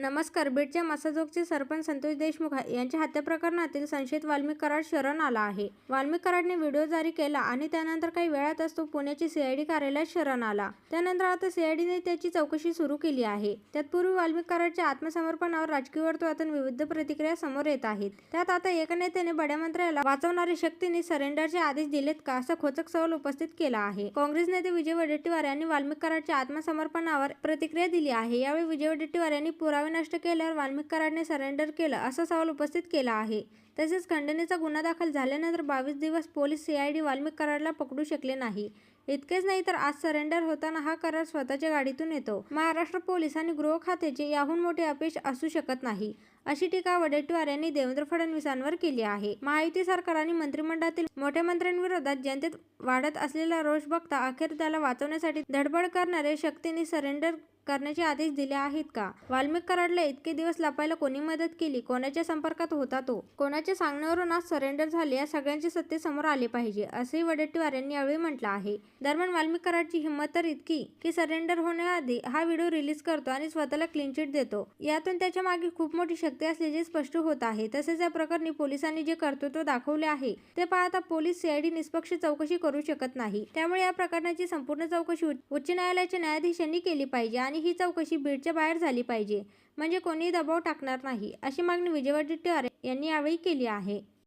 नमस्कार बीडच्या मसाजोगचे सरपंच संतोष देशमुख यांच्या हत्या प्रकरणातील संशयित वाल्मिक कराड शरण आला आहे. वाल्मिक कराडने व्हिडिओ जारी केला आणि त्यानंतर काही वेळातच तो पुण्याची सीआयडी कार्यालयात शरण आला. त्यानंतर आता सीआयडीने त्याची चौकशी सुरू केली आहे. तत्पूर्वी वाल्मिक कराडच्या आत्मसमर्पणावर राजकीय वर्तुळातून विविध प्रतिक्रिया समोर येत आहेत. त्यात आता एका नेत्याने बड्या मंत्र्याला वाचवणारी शक्तीने सरेंडरचे आदेश दिलेत का असा खोचक सवाल उपस्थित केला आहे. काँग्रेस नेते विजय वडेट्टीवार यांनी वाल्मिक कराडच्या आत्मसमर्पणावर प्रतिक्रिया दिली आहे. यावेळी विजय वडेट्टीवार यांनी पुरावे नष्ट केल्यावर वाल्मिक कराडने सरेंडर केलं असा सवाल उपस्थित केला आहे. तसेच खंडणीचा गुन्हा दाखल झाल्यानंतर बावीस दिवस पोलीस सीआयडी वाल्मिक कराडला पकडू शकले नाही. इतकेच नाही तर आज सरेंडर होताना हा करार स्वतःच्या गाडीतून येतो. महाराष्ट्र पोलीस आणि गृह खात्याचे याहून मोठे अपेक्ष असू शकत नाही अशी टीका वडेट्टीवार यांनी देवेंद्र फडणवीसांवर केली आहे. महायुती सरकार आणि मंत्रिमंडळातील मोठ्या मंत्र्यांविरोधात जनतेत वाढत असलेला रोष बघता अखेर त्याला वाचवण्यासाठी धडपड करणारे शक्तीने सरेंडर करण्याचे आदेश दिले आहेत का? वाल्मिक कराडला इतके दिवस लपायला कोणी मदत केली? कोणाच्या संपर्कात होता तो? कोणाच्या सांगण्यावरून आज सरेंडर झाले या सगळ्यांचे सत्य समोर आले पाहिजे असेही वडेट्टीवार यांनी यावेळी म्हटलं आहे. दरम्यान वाल्मिक कराडची हिंमत तर इतकी की सरेंडर होण्याआधी हा व्हिडिओ रिलीज करतो आणि स्वतःला क्लीन चिट देतो. यातून त्याच्यामागे खूप मोठी शक्ती असल्याचे स्पष्ट होत आहे. तसेच या प्रकरणी पोलिसांनी जे कर्तृत्व दाखवले आहे ते पाहता पोलीस सीआयडी निष्पक्ष चौकशी करू शकत नाही. त्यामुळे या प्रकरणाची संपूर्ण चौकशी उच्च- उच्च न्यायालयाच्या न्यायाधीशांनी केली पाहिजे आणि ही चौकशी बीडच्या बाहेर झाली पाहिजे. म्हणजे कोणीही दबाव टाकणार नाही अशी मागणी विजय वडेट्टीवार यांनी यावेळी केली आहे.